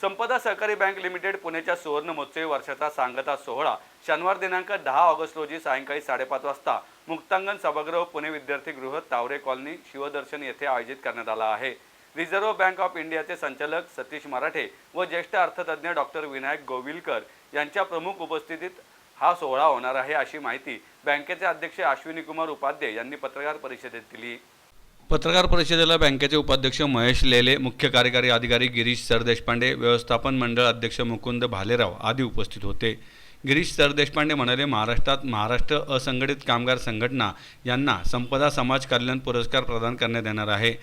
संपदा सहकारी bank limited पुण्याच्या सुवर्ण महोत्सवी वर्षाचा सांगता सोहळा शनिवार दिनांक दहा ऑगस्ट रोजी सायंकाळी साडेपाच वाजता मुक्तांगण सभागृह पुणे विद्यार्थी गृह तावरे कॉलनी शिवदर्शन येथे आयोजित करण्यात आला आहे. रिझर्व्ह बँक ऑफ इंडियाचे संचालक सतीश मराठे व ज्येष्ठ अर्थतज्ज्ञ डॉक्टर विनायक गोविलकर यांच्या प्रमुख उपस्थितीत हा सोहळा होणार आहे अशी माहिती बँकेचे अध्यक्ष अश्विनी कुमार उपाध्ये यांनी पत्रकार परिषदेत दिली. पत्रकार परिषदेला बँकेचे उपाध्यक्ष महेश लेले मुख्य कार्यकारी अधिकारी गिरीश सरदेशपांडे व्यवस्थापन मंडळ अध्यक्ष मुकुंद भालेराव आदी उपस्थित होते. गिरीश सरदेशपांडे म्हणाले महाराष्ट्रात महाराष्ट्र असंघटित कामगार संघटना यांना संपदा समाज कल्याण पुरस्कार प्रदान करण्यात येणार आहे.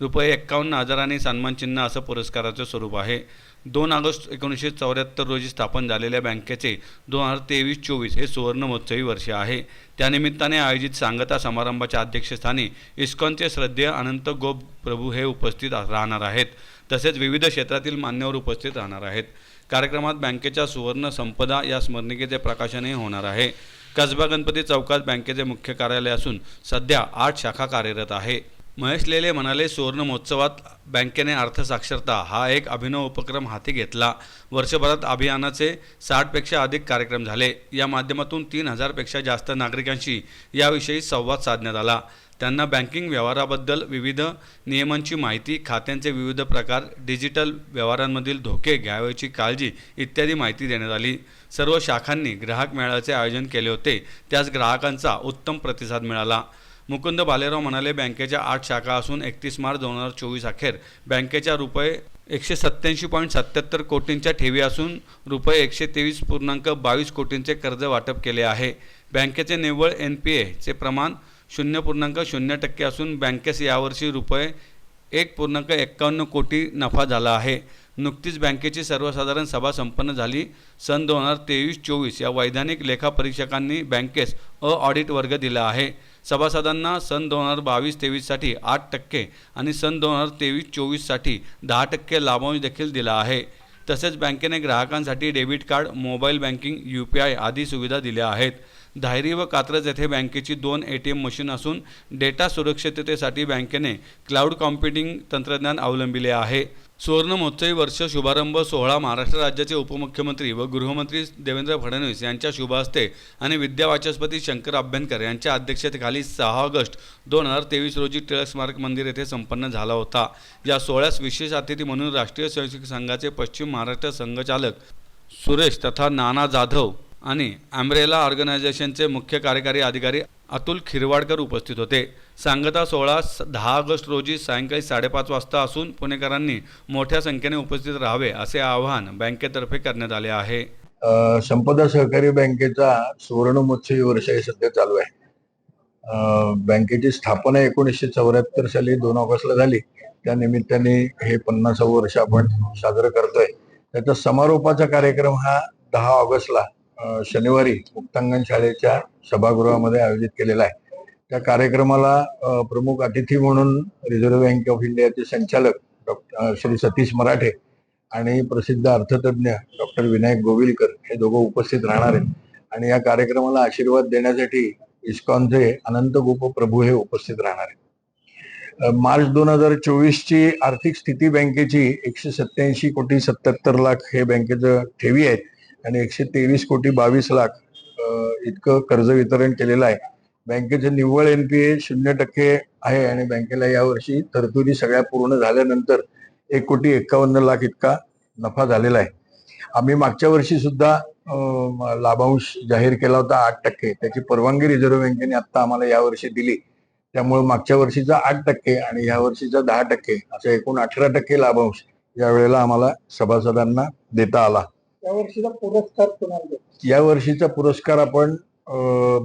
रुपये एक्कावन्न सन्मान सन्मानचिन्ह असं पुरस्काराचं स्वरूप आहे. दोन ऑगस्ट एकोणीसशे चौऱ्याहत्तर रोजी स्थापन झालेल्या बँकेचे दोन हजार तेवीस चोवीस हे सुवर्ण महोत्सवी वर्ष आहे. त्यानिमित्ताने आयोजित सांगता समारंभाच्या अध्यक्षस्थानी इस्कॉनचे श्रद्धेय अनंत गोप प्रभू हे उपस्थित राहणार आहेत. तसेच विविध क्षेत्रातील मान्यवर उपस्थित राहणार आहेत. कार्यक्रमात बँकेच्या सुवर्ण संपदा या स्मरणिकेचे प्रकाशनही होणार आहे. कसबा गणपती चौकात बँकेचे मुख्य कार्यालय असून सध्या आठ शाखा कार्यरत आहे. महेश लेले म्हणाले सुवर्ण महोत्सवात बँकेने अर्थसाक्षरता हा एक अभिनव उपक्रम हाती घेतला. वर्षभरात अभियानाचे साठपेक्षा अधिक कार्यक्रम झाले. या माध्यमातून तीन हजारपेक्षा जास्त नागरिकांशी याविषयी संवाद साधण्यात आला. त्यांना बँकिंग व्यवहाराबद्दल विविध नियमांची माहिती खात्यांचे विविध प्रकार डिजिटल व्यवहारांमधील धोके घ्यावयाची काळजी इत्यादी माहिती देण्यात आली. सर्व शाखांनी ग्राहक मेळाव्याचे आयोजन केले होते. त्यास ग्राहकांचा उत्तम प्रतिसाद मिळाला. मुकुंद भालेराव म्हणाले बँकेच्या आठ शाखा असून एकतीस मार्च दोन हजार चोवीस अखेर. बँकेच्या रुपये एकशे सत्त्याऐंशी पॉईंट सत्याहत्तर कोटींच्या ठेवी असून रुपये एकशे तेवीस पूर्णांक बावीस कोटींचे कर्ज वाटप केले आहे. बँकेचे निव्वळ एन पी एचे प्रमाण शून्य पूर्णांक शून्य टक्के असून बँकेस यावर्षी रुपये एक पूर्णांक एक्कावन्न कोटी नफा झाला आहे. नुकतीच बँकेची सर्वसाधारण सभा संपन्न झाली. सन दोन हजार तेवीस चोवीस या वैधानिक लेखापरीक्षकांनी बँकेस अ ऑडिट वर्ग दिला आहे. सभासदांना सन दोन हजार बावीस तेवीससाठी आठ टक्के आणि सन दोन हजार तेवीस चोवीससाठी दहा टक्के लाभांश देखील दिला आहे. तसेच बँकेने ग्राहकांसाठी debit card mobile banking U P I आदी सुविधा दिल्या आहेत. धायरी व कात्रज येथे बँकेची दोन ए टी एम मशीन असून डेटा सुरक्षिततेसाठी बँकेने क्लाउड कॉम्प्युटिंग तंत्रज्ञान अवलंबिले आहे. सुवर्ण महोत्सवी वर्ष शुभारंभ सोहळा महाराष्ट्र राज्याचे उपमुख्यमंत्री व गृहमंत्री देवेंद्र फडणवीस यांच्या शुभहस्ते आणि आणि विद्यावाचस्पती शंकर अभ्यंकर यांच्या अध्यक्षतेखाली सहा ऑगस्ट दोन हजार तेवीस रोजी टिळक स्मारक मंदिर येथे संपन्न झाला होता. या सोहळ्यास विशेष अतिथी म्हणून राष्ट्रीय स्वयंसेवक संघाचे पश्चिम महाराष्ट्र संघचालक सुरेश तथा नाना जाधव आणि अम्ब्रेला ऑर्गनायझेशनचे मुख्य कार्यकारी अधिकारी अतुल खिरवाडकर उपस्थित होते. सांगता सोहळा दहा ऑगस्ट रोजी सायंकाळी साडेपाच वाजता असून पुणेकरांनी मोठ्या संख्येने उपस्थित राहावे असे आवाहन बँकेतर्फे करण्यात आले आहे. संपदा सहकारी बँकेचा सुवर्ण महोत्सवी वर्ष हे सध्या चालू आहे. बँकेची स्थापना एकोणीसशे चौऱ्याहत्तर साली दोन ऑगस्टला झाली. त्या निमित्ताने हे पन्नासावं वर्ष आपण साजरं करतोय. त्याचा समारोपाचा कार्यक्रम हा दहा ऑगस्टला शनिवारी मुक्तांगण शाळेच्या सभागृहामध्ये आयोजित केलेला आहे. त्या कार्यक्रमाला प्रमुख अतिथी म्हणून रिझर्व्ह बँक ऑफ इंडियाचे संचालक डॉक्टर श्री सतीश मराठे आणि प्रसिद्ध अर्थतज्ञ डॉक्टर विनायक गोविलकर हे दोघं उपस्थित राहणार आहेत. आणि या कार्यक्रमाला आशीर्वाद देण्यासाठी इस्कॉनचे अनंत गोप प्रभू हे उपस्थित राहणार आहेत. मार्च दोन हजार चोवीस ची आर्थिक स्थिती बँकेची एकशे सत्याऐंशी कोटी सत्याहत्तर लाख हे बँकेचं ठेवी आहेत. आणि एकशे तेवीस कोटी बावीस लाख इतकं कर्ज वितरण केलेलं आहे. बँकेचे निव्वळ एनपीए शून्य टक्के आहे आणि बँकेला यावर्षी तरतुदी सगळ्या पूर्ण झाल्यानंतर एक कोटी एक्कावन्न लाख इतका नफा झालेला आहे. आम्ही मागच्या वर्षी सुद्धा लाभांश जाहीर केला होता आठ टक्के. त्याची परवानगी रिझर्व्ह बँकेने आता आम्हाला यावर्षी दिली. त्यामुळे मागच्या वर्षीचा आठ टक्के आणि या वर्षीचा दहा टक्के असं एकूण अठरा टक्के लाभांश यावेळेला आम्हाला सभासदांना देता आला. यावर्षीचा पुरस्कार कोणाला या वर्षीचा पुरस्कार आपण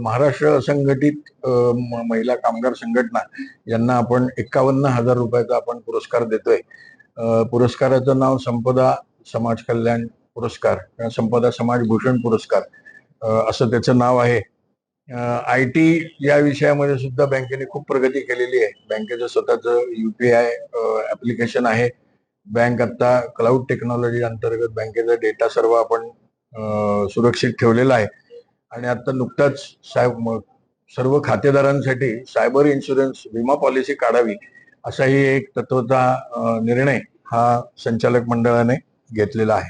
महाराष्ट्र असंघटित महिला कामगार संघटना यांना आपण एकावन्न हजार रुपयाचा आपण पुरस्कार देतोय. पुरस्काराचं नाव संपदा समाज कल्याण पुरस्कार संपदा समाज भूषण पुरस्कार असं त्याचं नाव आहे. आय टी या विषयामध्ये सुद्धा बँकेने खूप प्रगती केलेली आहे. बँकेचं स्वतःचं युपीआय ऍप्लिकेशन आहे. बँक आता क्लाउड टेक्नॉलॉजी अंतर्गत बँकेचा डेटा सर्व आपण सुरक्षित ठेवलेला आहे. आणि आता नुकताच साहेब सर्व खातेदारांसाठी सायबर इन्शुरन्स विमा पॉलिसी काढावी असाही एक तत्वता निर्णय हा संचालक मंडळाने घेतलेला आहे.